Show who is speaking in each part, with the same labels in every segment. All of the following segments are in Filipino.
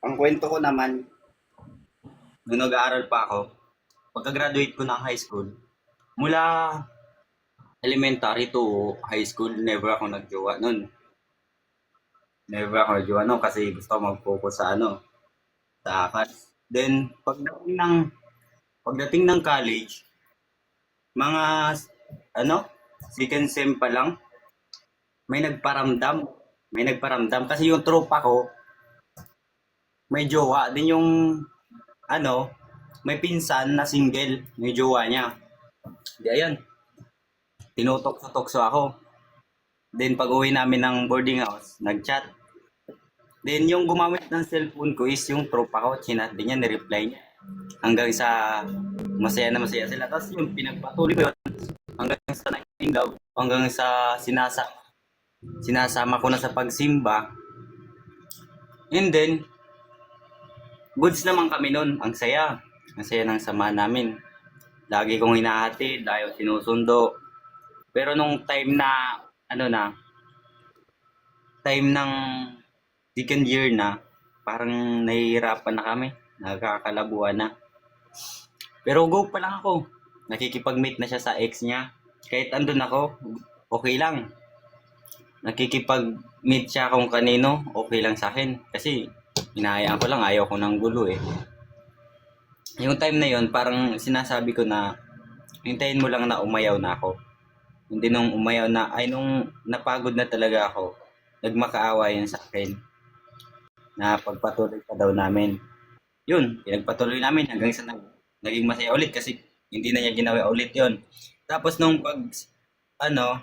Speaker 1: ang kwento ko naman, nung nag-aaral pa ako, pagka-graduate ko ng high school, mula elementary to high school, never ako nagjowa nun. Never ako nagjowa nun kasi gusto ko mag-focus sa ano, sa akas. Then, pagdating ng, pagdating ng college, mga, ano, second sem pa lang, may nagparamdam. May nagparamdam. Kasi yung tropa ko, may jowa din yung ano, may pinsan na single, may jowa niya. Di ayan. Tinutok-tokso ako. Then pag uwi namin ng boarding house, nag-chat. Then yung gumamit ng cellphone ko is yung tropa ko, chinat din niya, ni-reply niya. Hanggang sa masaya na masaya sila. Tapos yung pinagpatuloy ko yun, hanggang sa naging love, hanggang sa sinasa sinasama ko na sa pagsimba. And then, goods naman kami nun. Ang saya. Ang saya ng sama namin. Lagi kong hinahatid, ayaw sinusundo. Pero nung time na, ano na, time ng second year na, parang nahihirapan na kami. Nagkakalabuan na. Pero go pa lang ako. Nakikipag-meet na siya sa ex niya. Kahit andun ako, okay lang. Nakikipag-meet siya kung kanino, okay lang sa akin. Kasi, hinahayaan ko lang, ayaw ko ng gulo eh. Yung time na yon parang sinasabi ko na, hintayin mo lang na umayaw na ako. Hindi nung umayaw na, ay nung napagod na talaga ako, nagmakaawa yun sa akin. Na pagpatuloy pa daw namin. Yun, pinagpatuloy namin hanggang sa nag, naging masaya ulit kasi hindi na niya ginawa ulit yon Tapos nung pag, ano,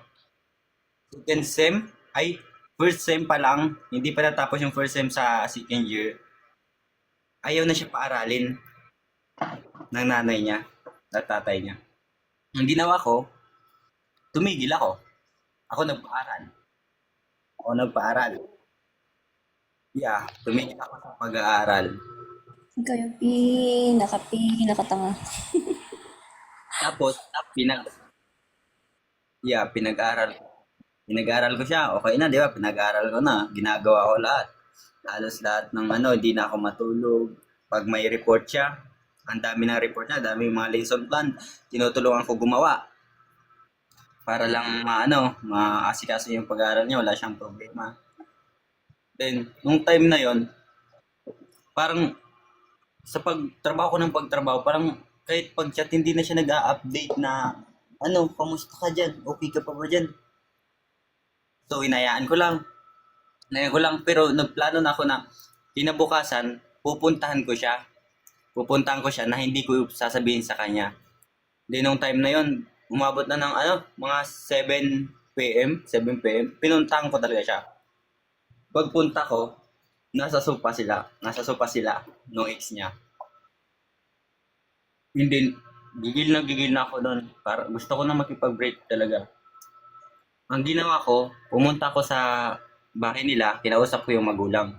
Speaker 1: second sem, ay, first sem pa lang, hindi pa natapos yung first sem sa second year, ayaw na siya paaralin ng nanay niya, at tatay niya. Ang ginawa ko, tumigil ako. Ako nagpaaral. Ako nagpaaral. Yeah, tumigil ako sa pag-aaral.
Speaker 2: Ikaw yung pinaka, pinakatanga.
Speaker 1: Tapos, pinag... Yeah, pinag-aral ko. Pinag-aral ko siya. Okay na, di ba? Pinag-aral ko na. Ginagawa ko lahat. Halos lahat ng ano, hindi na ako matulog. Pag may report siya, ang dami ng report niya, dami mga lesson plan. Tinutulungan ko gumawa. Para lang maano, maasikaso yung pag-aaral niya, wala siyang problema. Then, nung time na yon parang sa pagtrabaho ko ng pagtrabaho, parang kahit pag chat hindi na siya nag-a-update na ano, kamusta ka dyan? Okay ka pa ba dyan? So, hinayaan ko lang. Hinayaan ko lang, pero nagplano na ako na kinabukasan, pupuntahan ko siya. Pupuntahan ko siya na hindi ko sasabihin sa kanya. Then, nung time na yon umabot na ng ano, mga 7 p.m., 7 p.m., pinuntahan ko talaga siya. Pagpunta ko, nasa sopa sila. Nasa sopa sila nung ex niya. Hindi, gigil na gigil na ako doon. Para, gusto ko na makipag-break talaga. Ang ginawa ko, pumunta ko sa bahay nila, kinausap ko yung magulang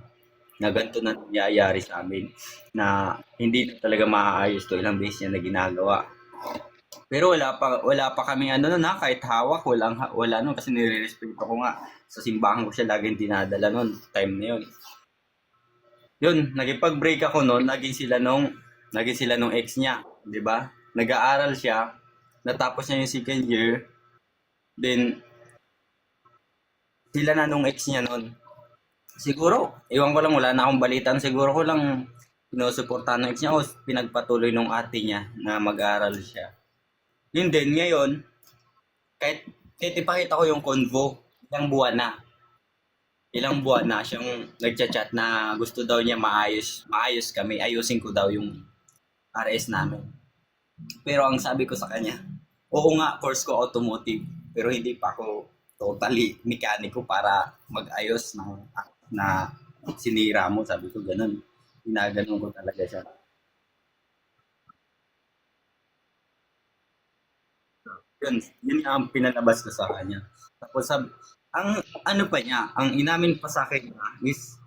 Speaker 1: na ganito na nangyayari sa amin na hindi talaga maaayos to ilang beses niya na ginagawa. Pero wala pa wala pa kami ano ha, kahit hawak, walang wala nun kasi nire-respeto ko nga sa simbahan ko siya laging dinadala nun, time na yun. Yun, nagipag-break ako noon, naging sila nung naging sila nung ex niya, 'di ba? Nag-aaral siya, natapos niya yung second year. Then sila na nung ex niya noon. Siguro, iwan ko lang wala na akong balitan, siguro ko lang pinusuportahan ng ex niya o pinagpatuloy nung ate niya na mag-aaral siya. Yun din, ngayon, kahit, kahit ipakita ko yung convo, ilang buwan na. Ilang buwan na siyang nagchat-chat na gusto daw niya maayos, maayos kami, ayusin ko daw yung RS namin. Pero ang sabi ko sa kanya, oo nga, course ko automotive, pero hindi pa ako totally mekaniko para mag-ayos ng na sinira mo, sabi ko ganun. Ginaganon ko talaga siya. Yun, yun ang pinalabas ko sa kanya. Tapos sabi, ang ano pa niya, ang inamin pa sa akin niya is,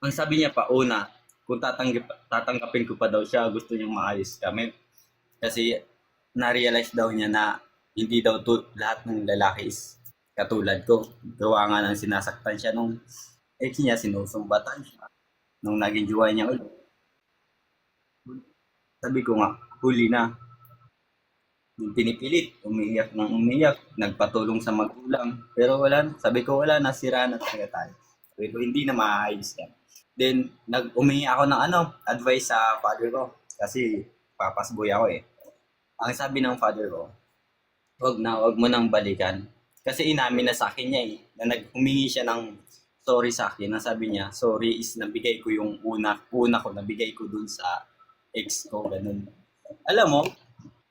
Speaker 1: ang sabi niya pa, una, kung tatanggap, tatanggapin ko pa daw siya, gusto niyang maayos kami. Kasi na-realize daw niya na hindi daw to, lahat ng lalaki is katulad ko. Gawa nga ng sinasaktan siya nung ex niya, sinusumbatan siya. nung naging jowa niya ulit. Sabi ko nga, huli na. Yung pinipilit, umiiyak ng umiiyak, nagpatulong sa magulang. Pero wala, sabi ko wala, nasira na talaga tayo. Sabi ko, hindi na maayos yan. Then, nag umingi ako ng ano, advice sa father ko. Kasi, papasboy ako eh. Ang sabi ng father ko, wag na, wag mo nang balikan. Kasi inamin na sa akin niya eh, na naghumingi siya ng sorry sa akin. Na sabi niya, sorry is nabigay ko yung una, una ko, nabigay ko dun sa ex ko, ganun. Alam mo,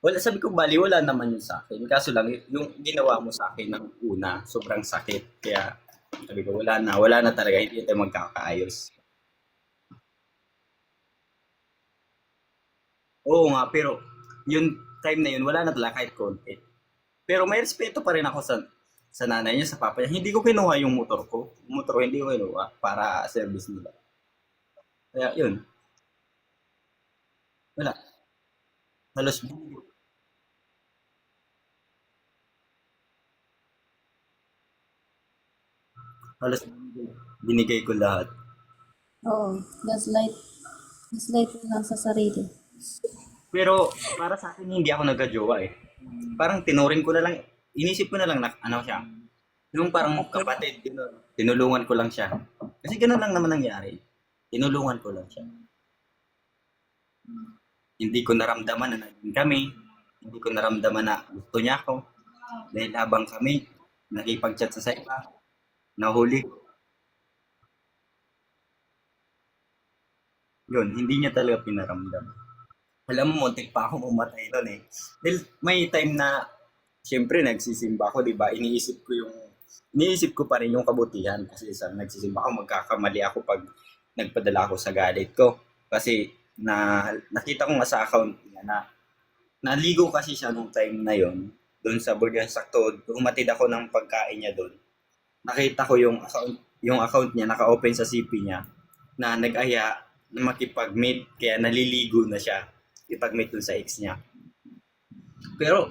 Speaker 1: wala, sabi ko, bali, wala naman yun sa akin. Kaso lang, yung ginawa mo sa akin ng una, sobrang sakit. Kaya, sabi ko, wala na, wala na talaga, hindi tayo magkakaayos. Oo nga, pero yung time na yun, wala na talaga kahit konti. Pero may respeto pa rin ako sa sa nanay niya, sa papa niya. Hindi ko kinuha yung motor ko. Motor ko hindi ko kinuha para service nila. Kaya yun. Wala. Halos halos binigay ko lahat.
Speaker 2: Oo, gaslight. Gaslight mo lang sa sarili.
Speaker 1: Pero para sa akin hindi ako nagka-jowa eh. Parang tinuring ko na lang, inisip ko na lang na ano siya. Yung parang kapatid, tinul- tinulungan ko lang siya. Kasi gano'n lang naman nangyari. Tinulungan ko lang siya. Hindi ko naramdaman na naging kami. Hindi ko naramdaman na gusto niya ako. Dahil habang kami, nakipag-chat sa iba, nahuli. Yun, hindi niya talaga pinaramdam alam mo, muntik pa ako umatay doon eh. Dahil may time na, siyempre, nagsisimba ako, di ba? Iniisip ko yung, iniisip ko pa rin yung kabutihan. Kasi sa nagsisimba ako, magkakamali ako pag nagpadala ako sa galit ko. Kasi, na, nakita ko nga sa account niya na, naligo kasi siya nung time na yon doon sa Burgan Sakto, humatid ako ng pagkain niya doon. Nakita ko yung account, yung account niya, naka-open sa CP niya, na nag-aya na makipag-meet, kaya naliligo na siya ipag-meet dun sa ex niya. Pero,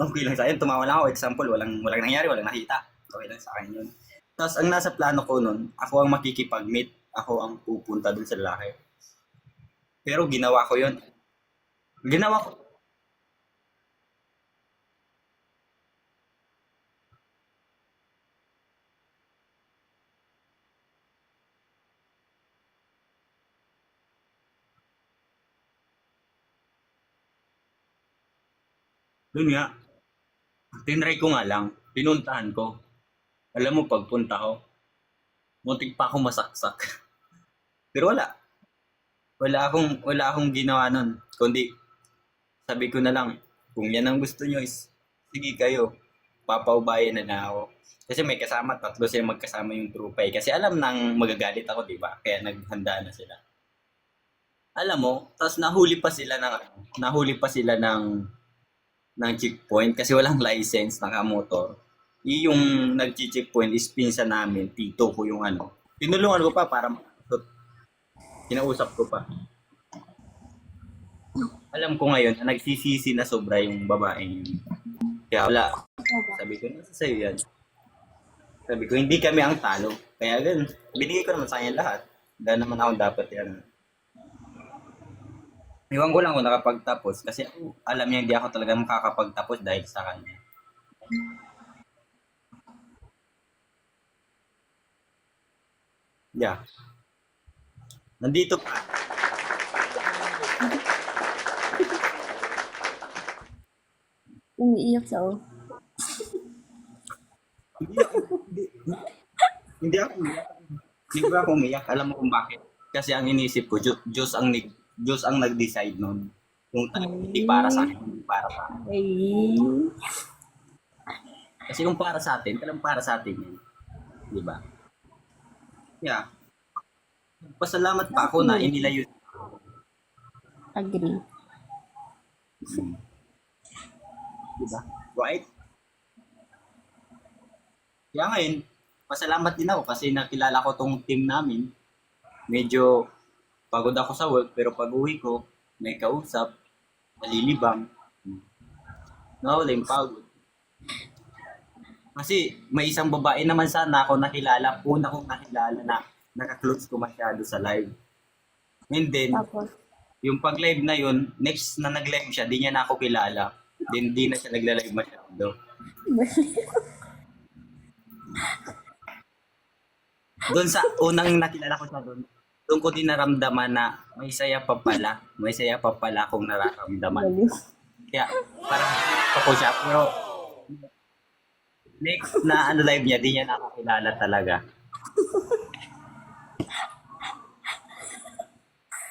Speaker 1: okay lang sa akin. Tumawa lang ako. Example, walang, walang nangyari, walang nakita. Okay lang sa akin yun. Tapos, ang nasa plano ko nun, ako ang makikipag-meet. Ako ang pupunta dun sa lalaki. Pero, ginawa ko yun. Ginawa ko. Yun nga. Tinry ko nga lang. Pinuntahan ko. Alam mo, pagpunta ko, muntik pa ako masaksak. Pero wala. Wala akong, wala akong ginawa nun. Kundi, sabi ko na lang, kung yan ang gusto nyo is, sige kayo, papaubayan na na ako. Kasi may kasama, tatlo sila magkasama yung trupa eh. Kasi alam nang magagalit ako, di ba? Kaya naghanda na sila. Alam mo, tapos nahuli pa sila ng, nahuli pa sila ng, ng checkpoint kasi walang license, nakamotor. Yung nag-checkpoint is pinsa namin, tito ko yung ano. Tinulungan ko pa para. Kinausap ko pa. Alam ko ngayon na nagsisisi na sobra yung babae yun. Kaya wala. Sabi ko, nasa sa'yo yan. Sabi ko, hindi kami ang talo. Kaya ganun, binigay ko naman sa kanya lahat. Dahil naman ako dapat yan. Iwan ko lang kung nakapagtapos kasi alam niya hindi ako talaga makakapagtapos dahil sa kanya. Yeah. Nandito pa.
Speaker 2: Umiiyak siya, oh.
Speaker 1: Hindi ako, hindi, hindi ako umiyak. Hindi ba ako umiyak? Alam mo kung bakit? Kasi ang inisip ko, Diyos, Diyos ang, nag- Diyos ang nag-decide nun. Kung talagang hindi para sa akin, hindi para sa akin.
Speaker 2: Ay.
Speaker 1: Kasi kung para sa atin, talagang para sa atin yan. Di ba? Yeah. Pasalamat pa ako na inilayo.
Speaker 2: Agree.
Speaker 1: Di ba? Right? Kaya ngayon, pasalamat din ako kasi nakilala ko tong team namin. Medyo pagod ako sa work, pero pag uwi ko, may kausap, nalilibang. Nawala yung pagod. Kasi may isang babae naman sana ako nakilala, una kong nakilala na nakaklose ko masyado sa live. And then,
Speaker 2: Tapos,
Speaker 1: yung pag-live na yun, next na nag-live siya, di niya na ako kilala. Then, di na siya nagla-live masyado. Doon sa unang nakilala ko siya doon, doon ko din naramdaman na may saya pa pala. May saya pa pala akong nararamdaman. Kaya, parang ako siya. Pero, next na ano live niya, di niya na ako kilala talaga.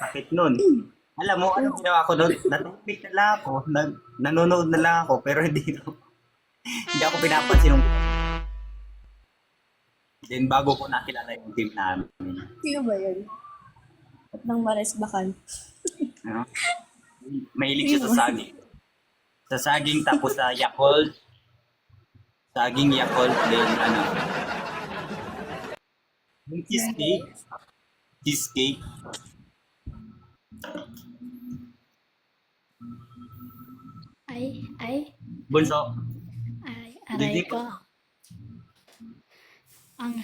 Speaker 1: Sakit nun. Alam mo, ano ginawa ko nun? Natupik na lang ako. Nag, nanonood na lang ako, pero hindi hindi ako pinapansin nung Then bago ko nakilala yung team namin.
Speaker 2: Sino ba yun? At nang mares bakal.
Speaker 1: Ano? Mahilig siya sa saging. Sa saging tapos sa Yakult. Saging Yakult din ano. Yung cheesecake. Cheesecake.
Speaker 3: Ay, ay,
Speaker 1: Bunso.
Speaker 3: ay, aray ko. Ang